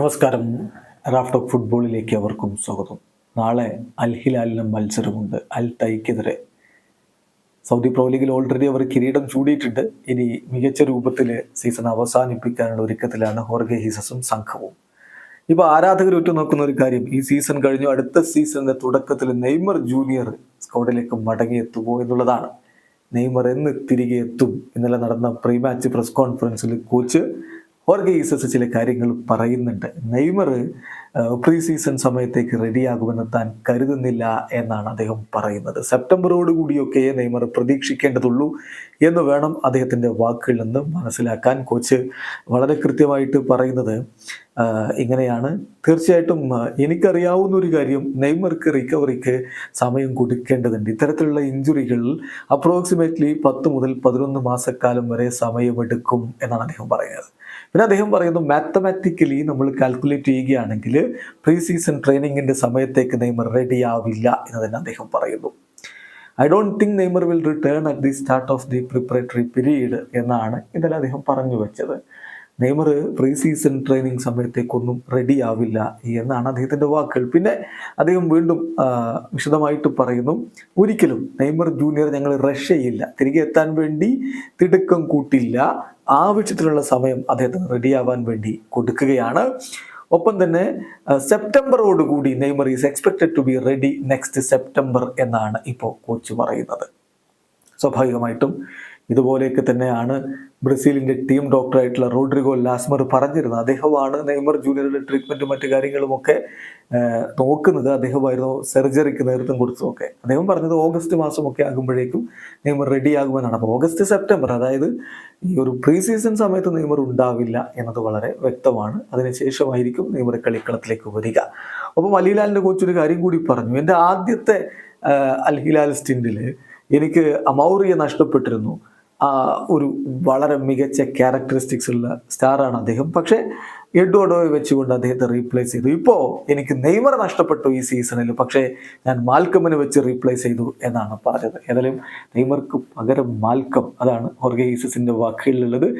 നമസ്കാരം. Raft of ഫുട്ബോളിലേക്ക് അവർക്കും സ്വാഗതം. നാളെ അൽ ഹിലാലിനും മത്സരമുണ്ട്. അൽ തൈക്കെതിരെ. സൗദി പ്രോ ലീഗിൽ ഓൾറെഡി അവർ കിരീടം ചൂടിയിട്ടുണ്ട്. ഇനി മികച്ച രൂപത്തിൽ സീസൺ അവസാനിപ്പിക്കാനുള്ള ഒരുക്കത്തിലാണ് ഹോർഗെ ഹിസസും സംഘവും. ഇപ്പോൾ ആരാധകർ ഉറ്റുനോക്കുന്ന ഒരു കാര്യം. ഈ സീസൺ കഴിഞ്ഞു അടുത്ത സീസണിന്റെ തുടക്കത്തിൽ നെയ്മർ ജൂനിയർ സ്കോഡിലേക്ക് മടങ്ങിയെത്തുമോ എന്നുള്ളതാണ്. നെയ്മർ എന്ന് തിരികെ എത്തും. ഇന്നലെ നടന്ന പ്രീ മാച്ച് പ്രസ് കോൺഫറൻസിൽ കോച്ച് ഹോർഗെ ഈസസ് ചില കാര്യങ്ങൾ പറയുന്നുണ്ട്. നെയ്മർ പ്രീ സീസൺ സമയത്തേക്ക് റെഡിയാകുമെന്ന് താൻ കരുതുന്നില്ല എന്നാണ് അദ്ദേഹം പറയുന്നത്. സെപ്റ്റംബറോട് കൂടിയൊക്കെ നെയ്മർ പ്രതീക്ഷിക്കേണ്ടതുള്ളൂ എന്ന് വേണം അദ്ദേഹത്തിന്റെ വാക്കുകളിൽ നിന്ന് മനസ്സിലാക്കാൻ. കോച്ച് വളരെ കൃത്യമായിട്ട് പറയുന്നത് ഇങ്ങനെയാണ്. തീർച്ചയായിട്ടും എനിക്കറിയാവുന്ന ഒരു കാര്യം നെയ്മർക്ക് റിക്കവറിക്ക് സമയം കൊടുക്കേണ്ടതുണ്ട്. ഇത്തരത്തിലുള്ള ഇഞ്ചുറികൾ അപ്രോക്സിമേറ്റ്ലി പത്ത് മുതൽ പതിനൊന്ന് മാസക്കാലം വരെ സമയമെടുക്കും എന്നാണ് അദ്ദേഹം പറയുന്നത്. പിന്നെ അദ്ദേഹം പറയുന്നു മാത്തമാറ്റിക്കലി നമ്മൾ കാൽക്കുലേറ്റ് ചെയ്യുകയാണെങ്കിൽ പ്രീ സീസൺ ട്രെയിനിങ്ങിന്റെ സമയത്തേക്ക് നെയ്മർ റെഡിയാവില്ല എന്ന് തന്നെ അദ്ദേഹം പറയുന്നു. I don't think Neymar will return at the start of the preparatory period എന്നാണ് ഇതെല്ലാം അദ്ദേഹം പറഞ്ഞു വെച്ചത്. നെയ്മർ പ്രീ സീസൺ ട്രെയിനിങ് സമയത്തേക്കൊന്നും റെഡി ആവില്ല എന്നാണ് അദ്ദേഹത്തിന്റെ വാക്കുകൾ. പിന്നെ അദ്ദേഹം വീണ്ടും വിശദമായിട്ട് പറയുന്നു ഒരിക്കലും നെയ്മർ ജൂനിയർ ഞങ്ങൾ റഷ്യയില്ല തിരികെ എത്താൻ വേണ്ടി തിടുക്കം കൂട്ടില്ല. ആവശ്യത്തിനുള്ള സമയം അദ്ദേഹത്തിന് റെഡിയാവാൻ വേണ്ടി കൊടുക്കുകയാണ്. ഒപ്പം തന്നെ സെപ്റ്റംബറോട് കൂടി Neymar is expected to be ready next September എന്നാണ് ഇപ്പോൾ കോച്ച് പറയുന്നത്. സ്വാഭാവികമായിട്ടും ഇതുപോലെയൊക്കെ തന്നെയാണ് ബ്രസീലിന്റെ ടീം ഡോക്ടറായിട്ടുള്ള റോഡ്രിഗോ ലാസ്മർ പറഞ്ഞിരുന്നത്. അദ്ദേഹമാണ് നെയ്മർ ജൂനിയറുടെ ട്രീറ്റ്മെന്റും മറ്റു കാര്യങ്ങളുമൊക്കെ നോക്കുന്നത്. അദ്ദേഹമായിരുന്നു സെർജറിക്ക് നേതൃത്വം കൊടുത്തതൊക്കെ. അദ്ദേഹം പറഞ്ഞത് ഓഗസ്റ്റ് മാസമൊക്കെ ആകുമ്പോഴേക്കും നെയ്മർ റെഡിയാകുമെന്നാണ് അപ്പോൾ ഓഗസ്റ്റ് സെപ്റ്റംബർ അതായത് ഈ ഒരു പ്രീ സീസൺ സമയത്ത് നെയ്മർ ഉണ്ടാവില്ല എന്നത് വളരെ വ്യക്തമാണ്. അതിനുശേഷമായിരിക്കും നെയ്മർ കളിക്കളത്തിലേക്ക് വരിക. അപ്പോൾ അലിലാലിന്റെ കോച്ച് ഒരു കാര്യം കൂടി പറഞ്ഞു. എന്റെ ആദ്യത്തെ അൽഹിലാൽ അൽ ഹിലാൽ സ്റ്റിൻഡിൽ എനിക്ക് അമൗറിയെ നഷ്ടപ്പെട്ടിരുന്നു. ഒരു വളരെ മികച്ച ക്യാരക്ടറിസ്റ്റിക്സ് ഉള്ള സ്റ്റാറാണ് അദ്ദേഹം. പക്ഷേ എഡ്വാർഡോയെ വെച്ചുകൊണ്ട് അദ്ദേഹത്തെ റീപ്ലേസ് ചെയ്തു. ഇപ്പോൾ എനിക്ക് നെയ്മർ നഷ്ടപ്പെട്ടു ഈ സീസണിൽ പക്ഷേ ഞാൻ മാൽക്കമിനെ വെച്ച് റീപ്ലേസ് ചെയ്തു എന്നാണ് പറഞ്ഞത്. ഏതായാലും നെയ്മർക്ക് പകരം മാൽക്കം അതാണ് ഹോർഗെ വാക്കുകളിലുള്ളത്.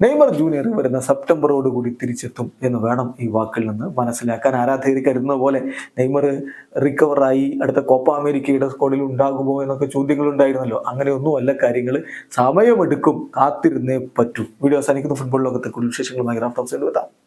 നെയ്മർ ജൂനിയർ വരുന്ന സെപ്റ്റംബറോട് കൂടി തിരിച്ചെത്തും എന്ന് വേണം ഈ വാക്കിൽ നിന്ന് മനസ്സിലാക്കാൻ. ആരാധകർ കരുതുന്ന പോലെ നെയ്മർ റിക്കവറായി അടുത്ത കോപ്പ അമേരിക്കയുടെ സ്കോഡിൽ ഉണ്ടാകുമോ എന്നൊക്കെ ചോദ്യങ്ങൾ ഉണ്ടായിരുന്നല്ലോ അങ്ങനെയൊന്നുമല്ല കാര്യങ്ങൾ സമയമെടുക്കും കാത്തിരുന്നേ പറ്റൂ. വീഡിയോ അവസാനിക്കുന്ന. ഫുട്ബോൾ ലോകത്തെ കൂടുതൽ വിശേഷങ്ങളുമായി റാഫ്റ്റോക്സ് എത്താം